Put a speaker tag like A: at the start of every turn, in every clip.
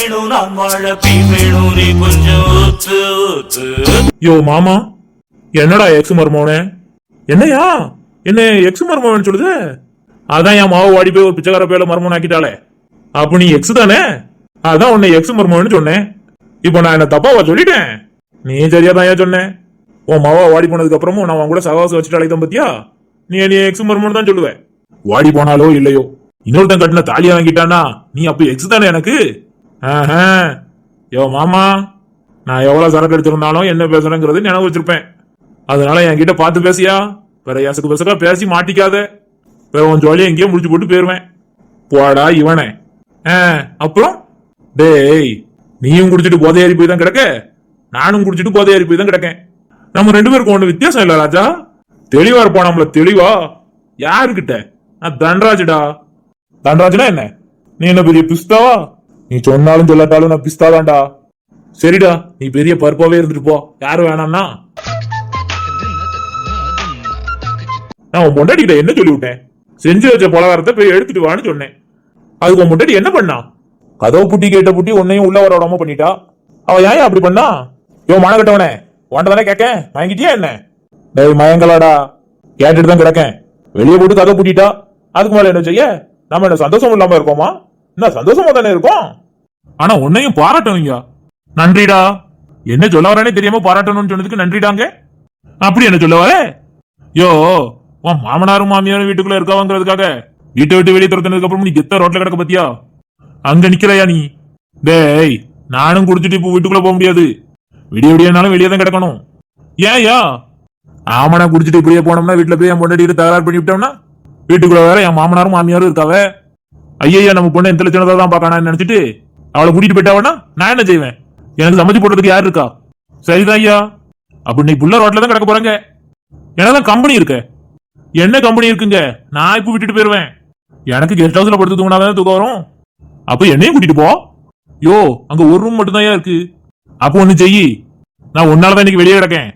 A: வேணும் நான் வாழ பீ வேணும் நீ கொஞ்சம் ஊத்து ஊத்து.
B: யோ மாமா என்னடா எக்ஸ் மர்மோனே? என்னையா? என்ன எக்ஸ் மருமவன் சொல்லுது? அதான் என் மாவு வாடி போய் ஒரு பிச்சைக்கார பேல மர்மோன் ஆக்கிட்டாளே. அப்ப நீ எக்ஸ் தானே? அதான் உன்னை எக்ஸ் மர்மோன்னு சொன்னேன். இப்போ நான் என்ன தப்பாவா சொல்லிட்டேன்? நீ சரியா தான் ஏன் சொன்னேன் உன் மாவா வாடி போனதுக்கு அப்புறமும் நான் உன் கூட சகவாசம் வச்சுட்டு அழைத்தேன் பத்தியா நீ நீ எக்ஸ் மருமவன் தான் சொல்லுவேன் வாடி போனாலோ இல்லையோ? இன்னொருத்தன் கட்டின தாலியா வாங்கிட்டானா நீ அப்ப எக்ஸ் தானே எனக்கு? யோ மாமா நான் எவ்வளவு சரக்கு எடுத்திருந்தாலும் என்ன பேசுறேங்கிறது நினைவு வச்சிருப்பேன். அதனால என்கிட்ட பார்த்து பேசியா? வேற எசக்கு பெசக்கா பேசி மாட்டிக்காத. வேற உன் ஜோலியை எங்கேயோ முடிச்சு போட்டு போயிருவேன். போடா இவனே. ஆ, அப்புறம்? டேய் நீயும் குடிச்சிட்டு போதையாரி போய் தான் கிடக்க? நானும் குடிச்சிட்டு போதையாரி போய் தான் கிடக்கேன். நம்ம ரெண்டு பேருக்கும் ஒன்று வித்தியாசம் இல்ல ராஜா. தெளிவா இருப்போம் நம்மள தெளிவா. யாருக்கிட்ட? நான் தன்ராஜுடா. தன்ராஜுனா என்ன? நீ என்ன பெரிய பிஸ்தாவா? நீ சொன்னாலும் சொல்லாட்டாலும் நான் பிஸ்தாதான்டா. சரிடா நீ பெரிய பருப்பாவே இருந்துட்டு போ. யாரும் வேணாம்னா. நான் உன் பொண்டாட்டிகிட்ட என்ன சொல்லி விட்டேன் செஞ்சு வச்ச பலகாரத்தை போய் எடுத்துட்டு வான்னு சொன்னேன். அதுக்கு உன் பொண்டாட்டி என்ன பண்ணா? கதவு புட்டி கேட்ட புட்டி உன்னையும் உள்ள வர விடாம பண்ணிட்டா? அவ ஏன் அப்படி பண்ணா? யோ மன கட்டவனே உன்ட்ட தானே கேட்க வாங்கிட்டியா என்ன? டேய் மயங்களாடா கேட்டுட்டு தான் கிடக்கேன். வெளியே போட்டு கதை பூட்டிட்டா? அதுக்கு மேல என்ன செய்ய? நம்ம என்ன சந்தோஷம் இல்லாம இருக்கோமா? என்ன சந்தோஷமா தானே இருக்கும்? ஆனா உன்னையும் பாராட்டணுங்க நன்றிடா. என்ன சொல்ல வரேனே தெரியாம பாராட்டணும்னு சொன்னதுக்கு நன்றிடாங்க? அப்படி என்ன சொல்ல வர? யோ உன் மாமனாரும் மாமியாரும் வீட்டுக்குள்ள இருக்காங்கிறதுக்காக வீட்டை விட்டு வெளியே துரத்துனதுக்கு அப்புறம் நீ கெத்த ரோட்ல கிடக்க பத்தியா? அங்க நிக்கலையா நீ? டேய் நானும் குடிச்சிட்டு இப்போ வீட்டுக்குள்ள போக முடியாது. விடிய விடியனாலும் வெளியே தான் கிடக்கணும். ஏன்யா ஆமாடா குடிச்சிட்டு இப்படியே போனோம்னா வீட்டுல போய் என் பொண்டாட்டி தகராறு பண்ணி விட்டோம்னா வீட்டுக்குள்ள வேற என் மாமனாரும் மாமியாரும் இருக்காவே? ஐயா நம்ம பொண்ணு எந்த லட்சணத்தை தான் பார்க்கணும்னு நினைச்சிட்டு அவளை கூட்டிட்டு போயிட்டாவனா நான் என்ன செய்வேன்? எனக்கு சமைச்சு போடுறதுக்கு யார் இருக்கா? சரிதான் ஐயா. அப்படி நீ புள்ள ரோட்ல தான் கிடக்க போறங்க. எனதான் கம்பெனி இருக்க? என்ன கம்பெனி இருக்குங்க? நான் இப்போ விட்டுட்டு போயிருவேன். எனக்கு கெஸ்ட் ஹவுஸ்ல படுத்து தூங்கினாதான் தூக்கம் வரும்? அப்ப என்னையும் கூட்டிட்டு போ. யோ அங்க ஒரு ரூம் மட்டும் தான் இருக்கு. அப்போ ஒண்ணு செய். நான் உன்னாலதான் இன்னைக்கு வெளியே கிடக்கேன்.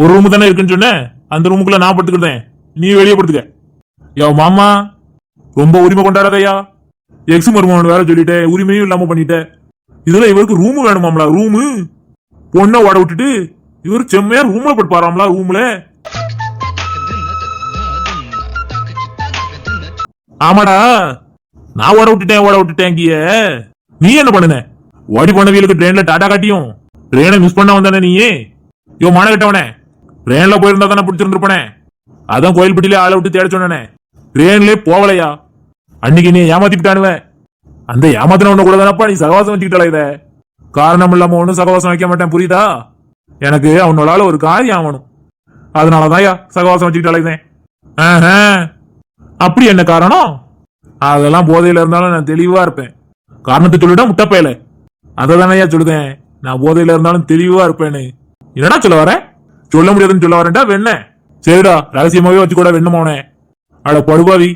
B: ஒரு ரூம் தானே இருக்குன்னு சொன்னேன் அந்த ரூமுக்குள்ள நான் படுத்துக்கிட்டேன். நீ வெளியே படுத்துக்க. யோ மாமா ரொம்ப உரிமை கொண்டாடாதயா எக்ஸ் மருமகன் வேற சொல்லிட்டேன் உரிமையும் இல்லாம பண்ணிட்டேன் இதுல இவருக்கு ரூம் வேணுமாம்ல? ரூமு பொண்ணை ஓட விட்டுட்டு இவர் செம்மையா ரூம்ல படுப்பாராம்ல ரூம்ல ஆமாடா. நான் ஓட விட்டுட்டேன் ஓட விட்டுட்டேன் இங்கேயே நீ என்ன பண்ணுன? ஓடி போன வீலுக்கு ட்ரெயின்ல டாடா காட்டியும் ட்ரெயினை மிஸ் பண்ண வந்தானே நீயே. யோ மன கட்டவனே. ட்ரெயின்ல போயிருந்தா தானே பிடிச்சிருந்துருப்பனே. அதான் கோயில்பட்டிலே ஆளை விட்டு தேட சொன்னனே. ட்ரெயின்லே போகலையா? அன்னைக்கு நீ ஏமாத்திட்டானுவ அந்த ஏமாத்தினவன கூட தானப்பா நீ சகவாசம் வச்சுக்கிட்டல இத காரணம் இல்லாம ஒண்ணும் சகவாசம் வைக்க மாட்டேன் புரியுதா? எனக்கு அவனோட ஒரு காரியம் ஆகணும். அதனாலதான் சகவாசம் வச்சுக்கிட்டால இதேன் அப்படி என்ன காரணம்? அதெல்லாம் போதையில இருந்தாலும் நான் தெளிவா இருப்பேன். காரணத்தை சொல்லிட்டா முட்டப்பையில அதை தானே சொல்லுதேன். நான் போதையில இருந்தாலும் தெளிவா இருப்பேன்னு. என்னடா சொல்ல வர? சொல்ல முடியாதுன்னு சொல்ல வரேன்டா வெண்ண. சரிடா ரகசியமாவே வச்சு கூட வெண்ணமாவனே அட படுபாவி.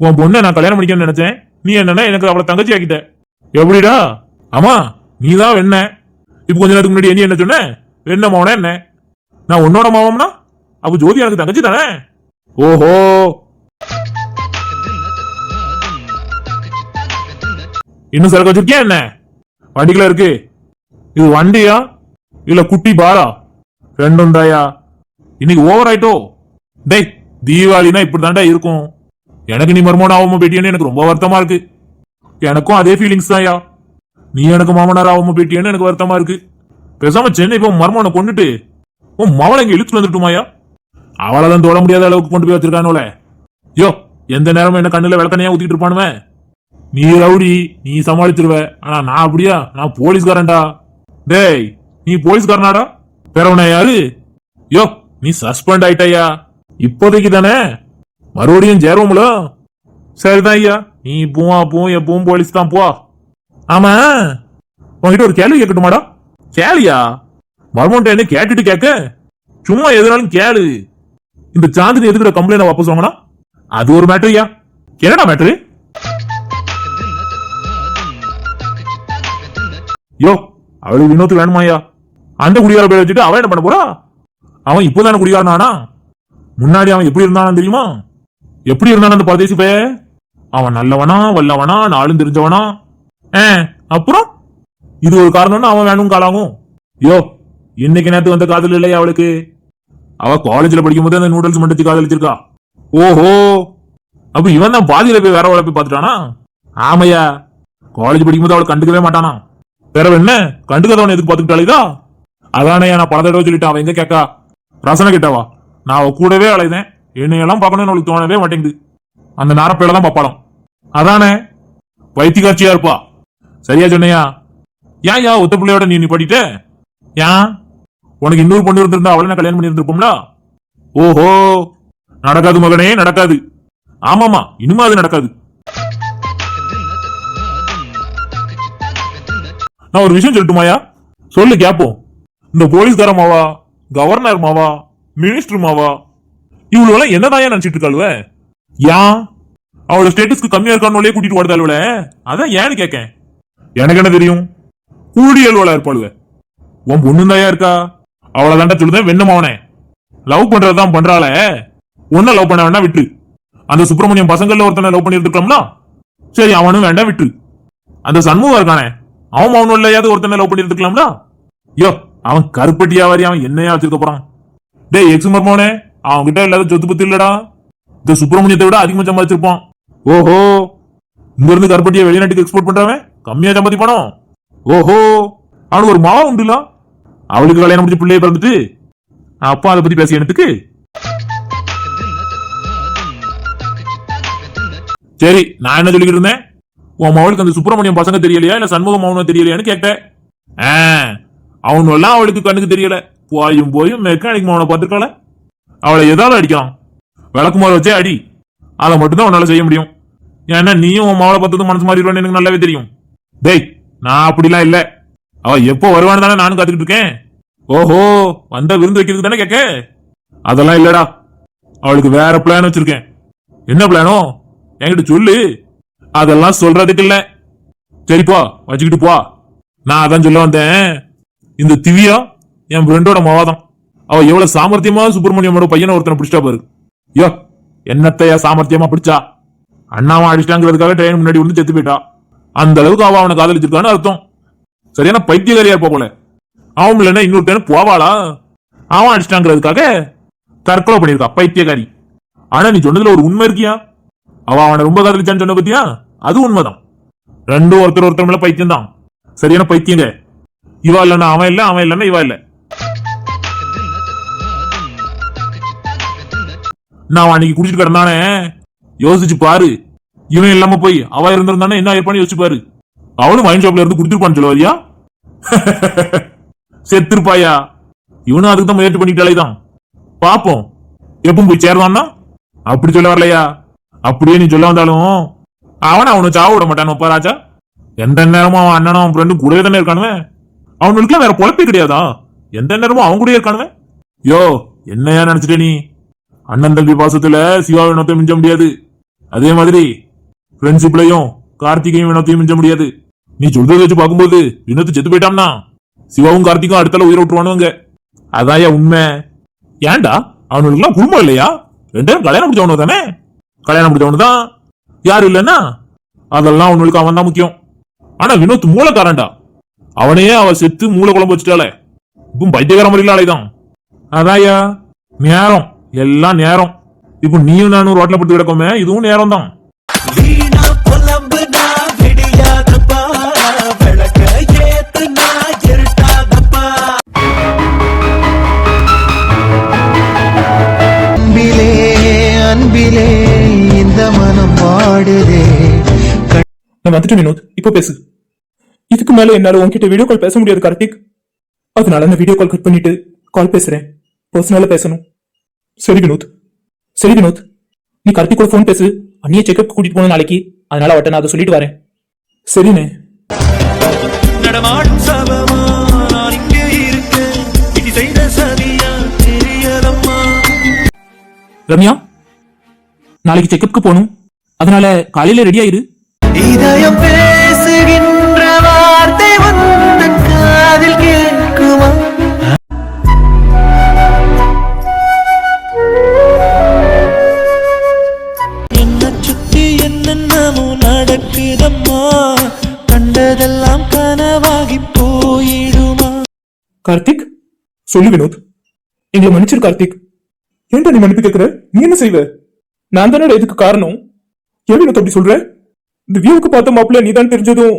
B: உன் பொண்ணை நான் கல்யாணம் பண்ணிக்கணும்னு நினைச்சேன். நீ என்னன்னா எனக்கு அவளை தங்கச்சி ஆக்கிட்ட எப்படிடா? ஆமா நீ தான் வெண்ண. இப்போ கொஞ்ச நேரத்துக்கு முன்னாடி நீ என்ன சொன்ன? வெண்ண மாவனா என்ன? நான் உன்னோட மாவம்னா அப்ப ஜோதி எனக்கு தங்கச்சி தானே? ஓஹோ. இன்னும் சரக்கு வச்சிருக்கியா என்ன? வண்டிக்குள்ள இருக்கு. இது வண்டியா? இல்ல குட்டி பாரா ரெண்டும் தாயா? இன்னைக்கு ஓவர் ஆயிட்டோ? டேய் தீபாவளினா இப்படிதான்டா இருக்கும். எனக்கு நீ மருமகன் ஆகாம போயிட்டியன்னு எனக்கு ரொம்ப வருத்தமா இருக்கு. எனக்கும் அதே ஃபீலிங்ஸ் தான்யா நீ எனக்கு மாமனார் ஆகாம போயிட்டியன்னு எனக்கு வருத்தமா இருக்கு. பேசாம சென்னை இப்போ மருமகனை கொண்டுட்டு உன் மவளை இங்க இழுத்துட்டு வந்துட்டுமாயா அவளை தான் தொட முடியாத அளவுக்கு கொண்டு போய் வச்சிருக்கானோல யோ எந்த நேரமும் என்ன கண்ணுல விளக்கனையா ஊத்திட்டு இருப்பானுவன் நீ ரவுடி நீ சமாளிச்சிருவ. ஆனா நான் அப்படியா? நான் போலீஸ்காரன்டா. டேய் நீ போலீஸ்காரனாடா? பேரவனா யாரு? யோ நீ சஸ்பெண்ட் ஆயிட்டயா இப்போதைக்கு தானே மறுபடியும் சேருவோம்ல? சரிதான் ஐயா. நீ பூவா பூ என் எப்பவும் போலீஸ் தான் போ. ஆமா. உங்ககிட்ட ஒரு கேள்வி கேட்கட்டுமாடா கேளியா? மர்மன்ட்ட என்ன கேட்டுட்டு கேட்க? சும்மா எதுனாலும் கேளு. இந்த சாந்தினி எதுக்குற கம்ப்ளைண்ட் வாபஸ் வாங்கினா? அது ஒரு மேட்டரியா என்னடா மேட்டரு யோ அவளுக்கு வினோத்து வேணுமாயா அந்த குடிகார பேர் வச்சுட்டு அவன் என்ன பண்ண போறா? அவன் இப்போதானே குடிகாரனானா? முன்னாடி அவன் எப்படி இருந்தானு தெரியுமா? எப்படி இருந்தான் அந்த பரதேசி பைய அவன் நல்லவனா வல்லவனா நாளும் தெரிஞ்சவனா? ஏ, அப்புறம்? இது ஒரு காரணம்னா அவன் வேணும் காலாகும். யோ இன்னைக்கு நேரத்து வந்த காதல் இல்லையா அவளுக்கு? அவ காலேஜ்ல படிக்கும் போது அந்த நூடுல்ஸ் மட்டும் காதலிச்சிருக்கா. ஓஹோ! அப்ப இவன் தான் பாதியில போய் வேற அவளை போய் பார்த்துட்டானா? ஆமையா காலேஜ் படிக்கும்போது அவளை கண்டுக்கவே மாட்டானா? வேற என்ன? கண்டுக்காதவன் எதுக்கு பாத்துக்கிட்டாலேதா அதானே நான் பல தடவை சொல்லிட்டேன். அவன் எங்க கேட்கா ரசனை கேட்டாவா? நான் அவ கூடவே அலைதேன் என்னையெல்லாம் பார்க்கணும்னு அவளுக்கு தோணவே மாட்டேங்குது. அந்த நாரப்பையில தான் பாப்பாளாம் அதானே? வைத்தியக்காட்சியா இருப்பா. சரியா சொன்னையா? ஏன் யா ஒத்த பிள்ளையோட நீ நீ படிட்ட ஏன்? உனக்கு இன்னொரு பொண்ணு இருந்திருந்தா அவளை நான் கல்யாணம் பண்ணி இருந்திருப்போம்ல ஓஹோ! நடக்காது மகனே நடக்காது. ஆமாமா இனிமே அது நடக்காது. நான் ஒரு விஷயம் சொல்லட்டுமாயா சொல்லு கேப்போம். இந்த போலீஸ்கார மாவா கவர்னர் மாவா மினிஸ்டர் மாவா இவ்வளவு என்னதான் நினைச்சிட்டு இருக்காளுவ? ஏன் அவளோட ஸ்டேட்டஸ்க்கு கம்மியா இருக்கானோலே கூட்டிட்டு ஓடுதாளுவல அதான் ஏன்னு கேட்கேன் எனக்கு என்ன தெரியும்? கூடியல்வளா இருப்பாளுவ. உன் பொண்ணு தாயா இருக்கா? அவளை தாண்டா சொல்லுதேன் வெண்ணம் அவனே லவ் பண்றதுதான் பண்றாள. உன்ன லவ் பண்ண வேண்டாம் விட்டு அந்த சுப்பிரமணியம் பசங்கள்ல ஒருத்தனை லவ் பண்ணிருக்கலாம்னா சரி அவனும் வேண்டாம் விட்டு அந்த சண்முகம் இருக்கானே. அவன் அவனும் இல்லையாவது ஒருத்தனை லவ் பண்ணிருக்கலாம்ல யோ அவன் கருப்பட்டியா வாரி அவன் என்னையா வச்சிருக்க போறான்? டேய் எக்ஸ் மர்மோனே அவன்கிட்ட இல்லாத சொத்து பத்து இல்லடா. இந்த சுப்பிரமணியத்தை விட அதிகமா சம்பாதிச்சிருப்பான். ஓஹோ. இங்க இருந்து கருப்பட்டியை வெளிநாட்டுக்கு எக்ஸ்போர்ட் பண்றவன் கம்மியா சம்பாதிப்பானோ? ஓஹோ. அவனுக்கு ஒரு மாவம் உண்டுல? அவளுக்கு கல்யாணம் முடிச்சு பிள்ளைய பிறந்துட்டு அப்பா அதை பத்தி பேசிய எனக்கு சரி நான் என்ன சொல்லிக்கிட்டு இருந்தேன்? உன் மவளுக்கு அந்த சுப்பிரமணியம் பசங்க தெரியலையா? இல்ல சண்முகம் மௌனம் தெரியலையான்னு கேட்டேன். ஆ, அவனெல்லாம் அவளுக்கு கண்ணுக்கு தெரியல. போயும் போயும் மெக்கானிக் மௌனை பார்த்திருக்காள. அவளை ஏதாவது அடிக்கலாம்? விளக்குமாறு வச்சே அடி. அதை மட்டும்தான் உன்னால செய்ய முடியும். ஏன்னா நீயும் உன் மாவளை பார்த்தது மனசு மாறிடுவான்னு எனக்கு நல்லாவே தெரியும். டேய் நான் அப்படிலாம் இல்ல. அவ எப்போ வருவான்னு தானே நானும் காத்துக்கிட்டு இருக்கேன். ஓஹோ வந்த விருந்து வைக்கிறதுக்கு தானே கேட்க? அதெல்லாம் இல்லடா. அவளுக்கு வேற பிளான் வச்சிருக்கேன். என்ன பிளானோ என்கிட்ட சொல்லு. அதெல்லாம் சொல்றதுக்கு இல்ல. சரிப்பா வச்சுக்கிட்டு போ. நான் அதான் சொல்ல வந்தேன். இந்த திவ்யா என் ஃப்ரெண்டோட மவாதான் அவ எவ்வளவு சாமர்த்தியமா சுப்பிரமணியமோட பையனை ஒருத்தனை பிடிச்சிட்டா பாரு. யோ என்னத்தையா சாமர்த்தியமா பிடிச்சா? அண்ணாவும் அடிச்சிட்டாங்கிறதுக்காக ட்ரெயின் முன்னாடி வந்து செத்து போயிட்டா. அந்த அளவுக்கு அவ அவனை காதலிச்சிருக்கான்னு அர்த்தம். சரியான பைத்தியகாரியா இருப்பா போல. அவன் இல்லைன்னா இன்னொரு போவாளா? அவன் அடிச்சிட்டாங்கிறதுக்காக தற்கொலை பண்ணிருக்கா பைத்தியகாரி. ஆனா நீ சொன்னதுல ஒரு உண்மை இருக்கியா? அவ அவனை ரொம்ப காதலிச்சான்னு சொன்ன பத்தியா? அது உண்மைதான். ரெண்டும் ஒருத்தர் ஒருத்தர் மேல பைத்தியம் தான் சரியான பைத்தியங்க. இவா இல்லைன்னா அவன் இல்ல அவன் இல்லைன்னா இவா இல்லை. நான் அவன் அன்னைக்கு குடிச்சிட்டு கிடந்தானே? யோசிச்சு பாரு. இவன் இல்லாம போய் அவ இருந்திருந்தானே என்ன ஆயிருப்பான்னு யோசிச்சு பாரு. அவனும் வைன் ஷாப்ல இருந்து குடுத்திருப்பான்னு சொல்லுவாரியா செத்துருப்பாயா? இவனும் அதுக்கு தான் முயற்சி பண்ணிட்டாலே தான். பாப்போம். எப்பவும் போய் சேர்வான்னா? அப்படி சொல்ல வரலையா? அப்படியே நீ சொல்ல வந்தாலும் அவன் அவனை சாவ விட மாட்டான் அப்பா ராஜா. எந்த நேரமும் அவன் அண்ணனும் அவன் ஃப்ரெண்டும் கூடவே தானே இருக்கானுவன் அவனுக்குலாம் வேற பொழப்பே கிடையாதா? எந்த நேரமும் அவன் கூடயே இருக்கானுவன் யோ என்னையா நினைச்சிட்ட நீ? அண்ணன் தம்பி பாசத்துல சிவா வினோத்தை மிஞ்ச முடியாது. அதே மாதிரி ஃப்ரெண்ட்ஷிப்லயும் கார்த்திகையும் வினோத்தையும் மிஞ்ச முடியாது. நீ சொல்றதை வச்சு பார்க்கும்போது வினோத்து செத்து போயிட்டான்னா சிவாவும் கார்த்திகும் அடுத்தால உயிரை விட்டுருவானுங்க அதாயா உண்மை. ஏன்டா? அவனுக்குலாம் குடும்பம் இல்லையா? ரெண்டு பேரும் கல்யாணம் முடிச்சவனு தானே? கல்யாணம் முடிச்சவனு தான். யாரும் இல்லைன்னா அதெல்லாம் அவனுக்கு அவன் தான் முக்கியம். ஆனா வினோத் மூலக்காரன்டா அவனையே அவ செத்து மூளை குழம்பு வச்சுட்டாளே. இப்போ பைத்தியகார முறையில் அலைதான் அதாயா நேரம். எல்லாம் நேரம். இப்போ நீயும் நானும் ரோட்ல படுத்து கிடக்கோமே இதுவும் நேரம் தான்
C: அன்பிலே அன்பிலே இந்த மனம் பாடுதே
D: நான் வந்துட்டு வினோத் இப்போ பேசு. இதுக்கு மேல என்னால உன்கிட்ட வீடியோ கால் பேச முடியாது கார்த்திக். அதனால நான் வீடியோ கால் கட் பண்ணிட்டு கால் பேசுறேன். பர்சனலா பேசணும். சரி வினோத். சரி வினோத். நீ கார்த்திக் கூட ஃபோன் பேசு. அண்ணிய செக்அப் கூட்டிட்டு போன நாளைக்கு. அதனால அவட்ட நான் அதை சொல்லிட்டு வரேன். சரிண்ணே
E: நடமாடும் சபமா நான் இங்கே இருக்கேன் இடி செய்த சதியா தெரியலம்மா
D: ரம்யா நாளைக்கு செக்அப்க்கு போகணும். அதனால காலையில ரெடி ஆயிரு.
C: இதயம் பேசுகின்ற
E: கனவாகி போயிடுமா?
D: கார்த்திக் சொல்லு வினோத். எங்களை மன்னிச்சிரு கார்த்திக். ஏன்டா நீ மன்னிப்பு கேட்கிற நீ என்ன செய்வ? நான் தானடா இதுக்கு காரணம். ஏன் வினோத் அப்படி சொல்ற? திவ்யாவுக்கு பார்த்த மாப்பிள்ள நீ தான் தெரிஞ்சதும்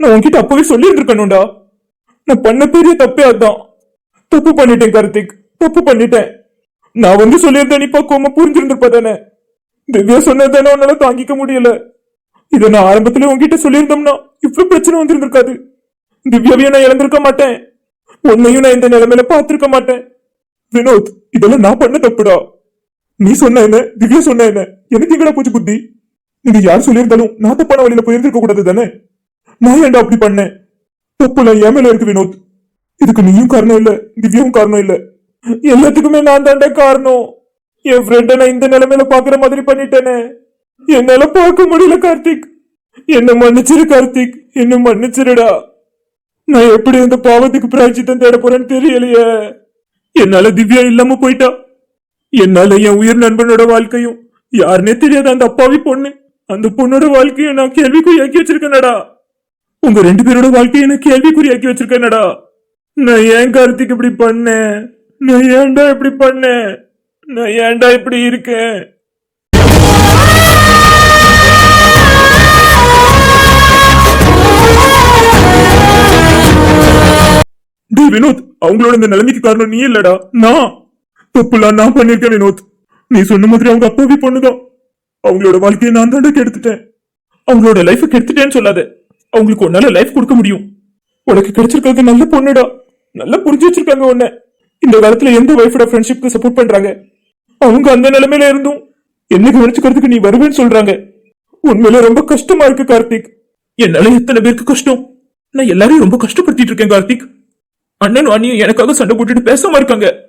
D: நான் உன்கிட்ட அப்பவே சொல்லி இருக்கணும்டா நான் பண்ண பெரிய தப்பே அதான் தப்பு பண்ணிட்டேன் கார்த்திக். தப்பு பண்ணிட்டேன். நான் வந்து சொல்லியிருந்தேன் நீ பக்குவமா புரிஞ்சிருந்திருப்ப தானே திவ்யா சொன்னதானே உன்னால தாங்கிக்க முடியல. இதை நான் ஆரம்பத்துல உங்ககிட்ட சொல்லியிருந்தோம்னா இவ்வளவு பிரச்சனை வந்திருந்திருக்காது. திவ்யாவையும் நான் இழந்திருக்க மாட்டேன். உன்னையும் நான் இந்த நிலைமையில பார்த்திருக்க மாட்டேன். வினோத் இதெல்லாம் நான் பண்ண தப்புடா. நீ சொன்ன என்ன? திவ்யா சொன்ன என்ன? எனக்கு எங்கடா போச்சு புத்தி? நீங்க யார் சொல்லியிருந்தாலும் நான் தப்பான வழியில போயிருந்திருக்க கூடாது தானே? நான் ஏன்டா அப்படி பண்ணேன்? தப்புலாம் என் மேல இருக்கு வினோத். இதுக்கு நீயும் காரணம் இல்ல திவ்யாவும் காரணம் இல்ல. எல்லாத்துக்குமே நான் தாண்டா காரணம். என் ஃப்ரெண்ட நான் இந்த நிலைமையில பாக்குற மாதிரி பண்ணிட்டேனே. என்னால பார்க்க முடியல கார்த்திக். என்ன மன்னிச்சிரு கார்த்திக். என்ன மன்னிச்சிருடா. நான் எப்படி இந்த பாவத்துக்கு பிராய்ச்சித்தம் தேட போறேன்னு தெரியலையே. என்னால திவ்யா இல்லாம போயிட்டா. என்னால என் உயிர் நண்பனோட வாழ்க்கையும் யாருன்னே தெரியாத அந்த அப்பாவி பொண்ணு அந்த பொண்ணோட வாழ்க்கையை நான் கேள்விக்குறியாக்கி வச்சிருக்கேனடா. உங்க ரெண்டு பேரோட வாழ்க்கையை நான் கேள்விக்குறியாக்கி வச்சிருக்கேனடா. நான் ஏன் கார்த்திக் இப்படி பண்ணேன்? நான் ஏன்டா இப்படி பண்ணேன்? நான் ஏன்டா இப்படி இருக்கேன்? டே வினோத் அவங்களோட இந்த நிலைமைக்கு காரணம் நீ இல்லடா. நான். தப்புலாம் நான் பண்ணிருக்கேன் வினோத். நீ சொன்ன மாதிரி அவங்க அப்பாவி பொண்ணுதான். அவங்களோட வாழ்க்கையை நான் தாண்டா கெடுத்துட்டேன். அவங்களோட லைஃப கெடுத்துட்டேன்னு சொல்லாத. அவங்களுக்கு உன்னால லைஃப் கொடுக்க முடியும். உனக்கு கிடைச்சிருக்காங்க நல்ல பொண்ணுடா. நல்லா புரிஞ்சு வச்சிருக்காங்க உன்ன. இந்த காலத்துல எந்த ஒய்ஃபோட ஃப்ரெண்ட்ஷிப்க்கு சப்போர்ட் பண்றாங்க? அவங்க அந்த நிலைமையில இருந்தும் என்ன கவனிச்சுக்கிறதுக்கு நீ வருவேன்னு சொல்றாங்க. உண்மையில ரொம்ப கஷ்டமா இருக்கு கார்த்திக். என்னால எத்தனை பேருக்கு கஷ்டம்? நான் எல்லாரையும் ரொம்ப கஷ்டப்படுத்திட்டு இருக்கேன் கார்த்திக். அண்ணன் அண்ணியும் எனக்காக சண்டை போட்டுட்டு பேசாம இருக்காங்க.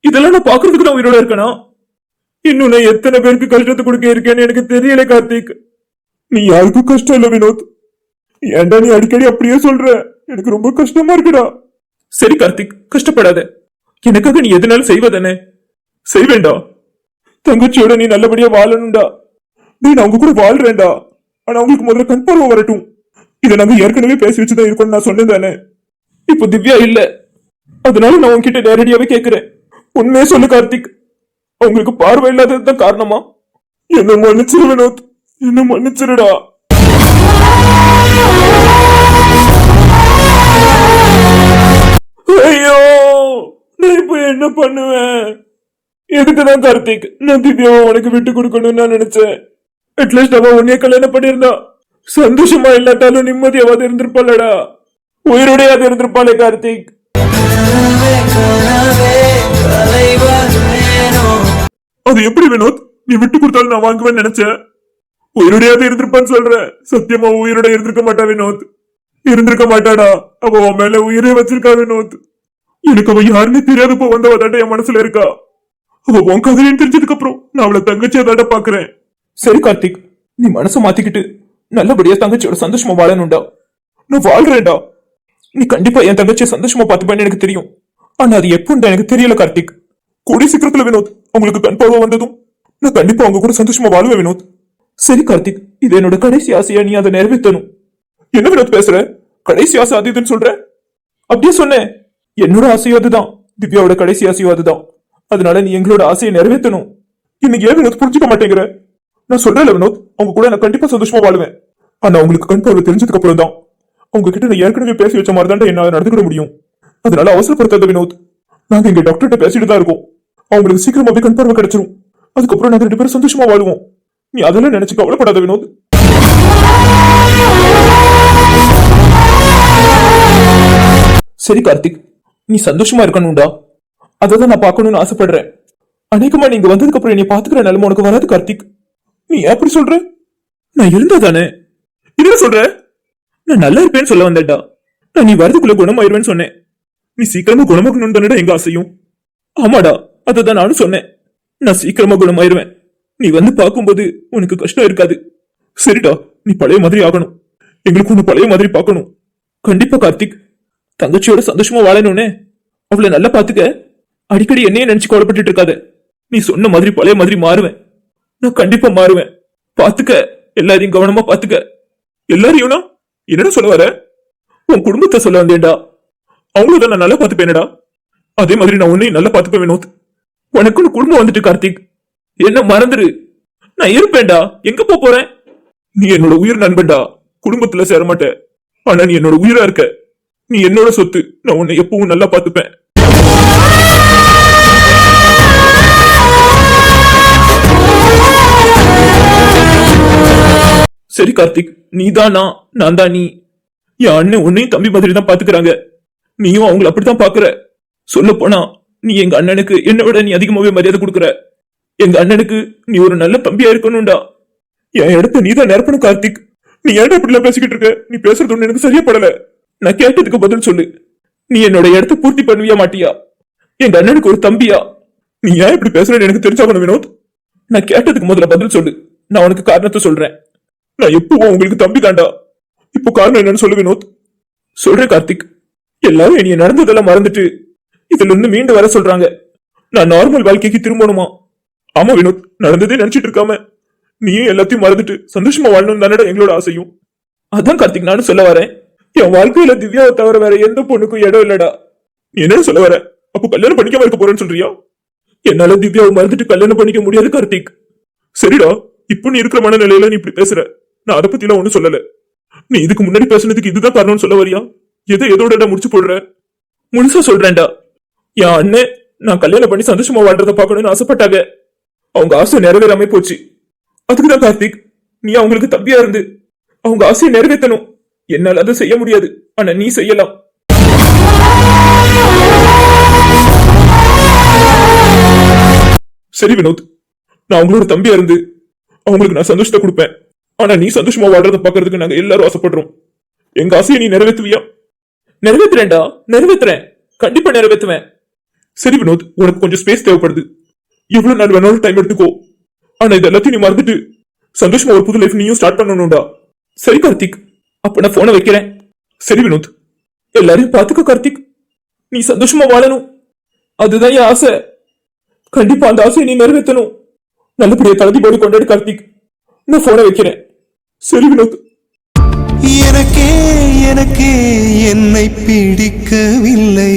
D: இதெல்லாம் நான் பாக்குறதுக்கு நான் உயிரோட இருக்கேனா? இன்னும் நான் எத்தனை பேருக்கு கஷ்டத்தை கொடுக்க இருக்கேன்னு எனக்கு தெரியல கார்த்திக். நீ யாருக்கும் கஷ்டம் இல்ல வினோத். ஏன்டா நீ அடிக்கடி அப்படியே சொல்ற? எனக்கு ரொம்ப கஷ்டமா இருக்குடா. சரி கார்த்திக் கஷ்டப்படாத. எனக்காக நீ எதுனாலும் செய்வதானே செய்வேண்டா தங்கச்சியோட நீ நல்லபடியா வாழணும்டா. நீ நான் அவங்க கூட வாழ்றேன்டா. ஆனா உங்களுக்கு முதல்ல கண் வரட்டும். இதை நாங்க ஏற்கனவே பேசி வச்சுதான் இருக்கோம்னு நான் சொன்னேன் தானே? இப்போ திவ்யா இல்ல. அதனால நான் உன்கிட்ட நேரடியாவே கேக்குறேன். உண்மையே சொல்லு கார்த்திக். அவங்களுக்கு பார்வை இல்லாததுதான் காரணமா? என்ன மன்னிச்சிரு வினோத். என்ன மன்னிச்சிருடா. ஐயோ நான் இப்ப என்ன பண்ணுவேன்? எதுக்குதான் கார்த்திக்? நான் திவ்யாவை உனக்கு விட்டு கொடுக்கணும்னு நான் நினைச்சேன். அட்லீஸ்ட் அவன் உன்னைய கல்யாணம் பண்ணியிருந்தா. சந்தோஷமா இல்லாட்டாலும் நிம்மதியாவது இருந்திருப்பாளடா. உயிரோடையாவது இருந்திருப்பாளே கார்த்திக். அது எப்படி வினோத்? நீ விட்டு கொடுத்தாலும் நான் வாங்குவேன்னு நினைச்சேன். உயிரோடையாவது இருந்திருப்பான்னு சொல்ற. சத்தியமா உயிரோட இருந்திருக்க மாட்டா வினோத். இருந்திருக்க மாட்டாடா. அவ உன் மேல உயிரே வச்சிருக்கா வினோத். எனக்கு அவ யாருன்னு தெரியாதப்போ வந்தவ தாண்ட என் மனசுல இருக்கா. அவ உன் கதையின்னு தெரிஞ்சதுக்கு அப்புறம் நான் அவளை தங்கச்சியா தாண்ட பாக்குறேன். சரி கார்த்திக் நீ மனசை மாத்திக்கிட்டு நல்லபடியா தங்கச்சியோட சந்தோஷமா வாழணும்டா. நான் வாழ்றேன்டா. நீ கண்டிப்பா என் தங்கச்சியை சந்தோஷமா பார்த்துப்பேன்னு எனக்கு தெரியும். ஆனா அது எப்போன்னு எனக்கு தெரியல கார்த்திக். கூடிய சீக்கிரத்துல வினோத் உங்களுக்கு கண் பார்வை வந்ததும் நான் கண்டிப்பா அவங்க கூட சந்தோஷமா வாழ்வேன் வினோத். சரி கார்த்திக் இது என்னோட கடைசி ஆசையா நீ அதை நிறைவேற்றணும். என்ன வினோத் பேசுற? கடைசி ஆசை அது இதுன்னு சொல்ற? அப்படியே சொன்னேன். என்னோட ஆசையும் அதுதான். திவ்யாவோட கடைசி ஆசையும் அதுதான். அதனால நீ எங்களோட ஆசையை நிறைவேற்றணும். இன்னைக்கு ஏன் வினோத் புரிஞ்சுக்க மாட்டேங்கிற? நான் சொல்றேன்ல வினோத் அவங்க கூட நான் கண்டிப்பா சந்தோஷமா வாழுவேன். ஆனா அவங்களுக்கு கண் பார்வை தெரிஞ்சதுக்கு அப்புறம் தான் உங்ககிட்ட நான் ஏற்கனவே பேசி வச்ச மாதிரி தான் என்னால நடந்துக்கிட முடியும். அதனால அவசரப்படுத்தாத வினோத். நாங்க இங்க டாக்டர்கிட்ட பேசிட்டு தான் இருக்கோம். அவங்களுக்கு சீக்கிரமாவே கண் பார்வை கிடைச்சிரும். அதுக்கப்புறம் நாங்க ரெண்டு பேரும் சந்தோஷமா வாழுவோம். நீ அதெல்லாம் நினைச்சு கவலைப்படாத வினோத். சரி கார்த்திக். நீ சந்தோஷமா இருக்கணும்டா. அதை தான் நான் பார்க்கணும்னு ஆசைப்படுறேன். அநேகமா நீங்க வந்ததுக்கு அப்புறம் என்னை பாத்துக்கிற நிலைமை உனக்கு வராது கார்த்திக். நீ ஏன் அப்படி சொல்ற? நான் இருந்தா தானே என்ன சொல்ற? நான் நல்லா இருப்பேன்னு சொல்ல வந்தேன்டா. நான் நீ வரதுக்குள்ள குணமாயிருவேன்னு சொன்னேன். நீ சீக்கிரமா குணமாக்கணும்னு தானடா எங்க ஆசையும். ஆமாடா தான் நானும் சொன்னேன். நான் சீக்கிரமா குணமாயிருவேன். நீ வந்து பார்க்கும்போது உனக்கு கஷ்டம் இருக்காது. சரிடா நீ பழைய மாதிரி ஆகணும். எங்களுக்கு ஒன்று பழைய மாதிரி பார்க்கணும். கண்டிப்பா கார்த்திக் தங்கச்சியோட சந்தோஷமா வாழணும்னே. அவளை நல்லா பாத்துக்க அடிக்கடி என்னையே நினைச்சு கோலப்பட்டு இருக்காத. நீ சொன்ன மாதிரி பழைய மாதிரி மாறுவேன். நான் கண்டிப்பா மாறுவேன். பாத்துக்க எல்லாரையும் கவனமா பாத்துக்க எல்லாரையும்னா? என்னடா சொல்ல வர? உன் குடும்பத்தை சொல்ல வந்தேன்டா. அவங்கள நான் நல்லா பார்த்துப்பேனடா. அதே மாதிரி நான் உன்னையும் நல்லா பார்த்துப்பேன் வினோத். உனக்குன்னு குடும்பம் வந்துட்டு கார்த்திக். என்ன மறந்துரு. நான் இருப்பேன்டா. எங்க போப் போறேன்? நீ என்னோட உயிர் நண்பன்டா. குடும்பத்துல சேரமாட்டேன் ஆனா நீ என்னோட உயிரா இருக்க. நீ என்னோட சொத்து. நான் உன்னை எப்பவும் நல்லா பார்த்துப்பேன். சரி கார்த்திக் நீ தான் நான் நான் தான் நீ. என் அண்ணன் உன்னையும் தம்பி மாதிரி தான் பாத்துக்கிறாங்க. நீயும் அவங்கள அப்படித்தான் பாக்குற. சொல்ல போனா நீ எங்க அண்ணனுக்கு என்னை விட நீ அதிகமாவே மரியாதை கொடுக்குற. எங்க அண்ணனுக்கு நீ ஒரு நல்ல தம்பியா இருக்கணும்டா. என் இடத்த நீ தான் நிரப்பணும் கார்த்திக். நீ ஏன் இப்படிலாம் பேசிக்கிட்டு இருக்க? நீ பேசுறது ஒண்ணு எனக்கு சரியா படல. நான் கேட்டதுக்கு பதில் சொல்லு. நீ என்னோட இடத்த பூர்த்தி பண்ணுவியா மாட்டியா? எங்க அண்ணனுக்கு ஒரு தம்பியா? நீ ஏன் இப்படி பேசுறேன்னு எனக்கு தெரிஞ்சாகணும் வினோத். நான் கேட்டதுக்கு முதல்ல பதில் சொல்லு. நான் உனக்கு காரணத்தை சொல்றேன். நான் எப்பவும் உங்களுக்கு தம்பி தாண்டா. இப்போ காரணம் என்னன்னு சொல்லு வினோத். சொல்றேன் கார்த்திக். எல்லாரும் என்னைய நடந்ததெல்லாம் மறந்துட்டு இதுல இருந்து மீண்டு வர சொல்றாங்க. நான் நார்மல் வாழ்க்கைக்கு திரும்பணுமா? ஆமா வினோத் நடந்ததே நினைச்சிட்டு இருக்காம நீயும் எல்லாத்தையும் மறந்துட்டு சந்தோஷமா வாழணும் தானடா எங்களோட ஆசையும். அதான் கார்த்திக் நானும் சொல்ல வரேன். என் வாழ்க்கையில திவ்யாவை தவிர வேற எந்த பொண்ணுக்கும் இடம் இல்லடா. நீ என்ன சொல்ல வர? அப்போ கல்யாணம் பண்ணிக்காம இருக்க போறேன்னு சொல்றியா? என்னால திவ்யாவை மறந்துட்டு கல்யாணம் பண்ணிக்க முடியாது கார்த்திக். சரிடா இப்போ நீ இருக்கிற மனநிலையில நீ இப்படி பேசுற. நான் அதை பத்தி எல்லாம் சொல்லல. நீ இதுக்கு முன்னாடி பேசுனதுக்கு இதுதான் காரணம்னு சொல்ல வரியா? எதை எதோட முடிச்சு போடுற? முழுசா சொல்றேன்டா. என் அண்ணன் நான் கல்யாணம் பண்ணி சந்தோஷமா வாழ்றத பார்க்கணும்னு ஆசைப்பட்டாங்க. அவங்க ஆசை நிறைவேறாம போச்சு. அதுக்குதான் கார்த்திக் நீ அவங்களுக்கு தப்பியா இருந்து. அவங்க ஆசையை நிறைவேற்றணும். என்னால அதை செய்ய முடியாது. ஆனா நீ செய்யலாம். சரி வினோத் நான் அவங்களோட தம்பியா இருந்து அவங்களுக்கு நான் சந்தோஷத்தை கொடுப்பேன். ஆனா நீ சந்தோஷமா வாழ்றத பாக்குறதுக்கு நாங்க எல்லாரும் ஆசைப்படுறோம். எங்க ஆசையை நீ நிறைவேற்றுவியா? நிறைவேற்றுறேன்டா நிறைவேற்றுறேன். கண்டிப்பா நிறைவேற்றுவேன். சரி வினோத் உனக்கு கொஞ்சம் ஸ்பேஸ் தேவைப்படுது. எவ்வளவு நாள் வேணாலும் டைம் எடுத்துக்கோ. ஆனா இது எல்லாத்தையும் நீ மறந்துட்டு சந்தோஷமா ஒரு புது லைஃப் நீயும் ஸ்டார்ட் பண்ணணும்டா. சரி கார்த்திக் அப்ப நான் போனை வைக்கிறேன். சரி வினோத் எல்லாரையும் பாத்துக்கோ கார்த்திக். நீ சந்தோஷமா வாழணும். அதுதான் என் ஆசை. கண்டிப்பா அந்த ஆசையை நீ நிறைவேற்றணும். நல்லபடியா தகுதி போடு கொண்டாடு கார்த்திக். நான் போனை வைக்கிறேன். சரி வினோத்
F: எனக்கே எனக்கே என்னை பிடிக்கவில்லை.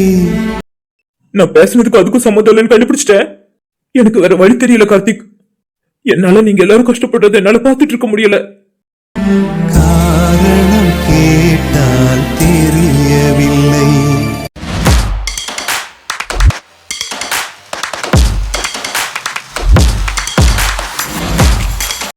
D: நான் பேசுனதுக்கு அதுக்கும் சம்மந்தம் இல்லைன்னு கண்டுபிடிச்சிட்டேன். எனக்கு வேற வழி தெரியல கார்த்திக். என்னால நீங்க எல்லாரும் கஷ்டப்பட்டதை என்னால பார்த்துட்டு இருக்க முடியல.
F: காரணம் கேட்டால் தெரியவில்லை.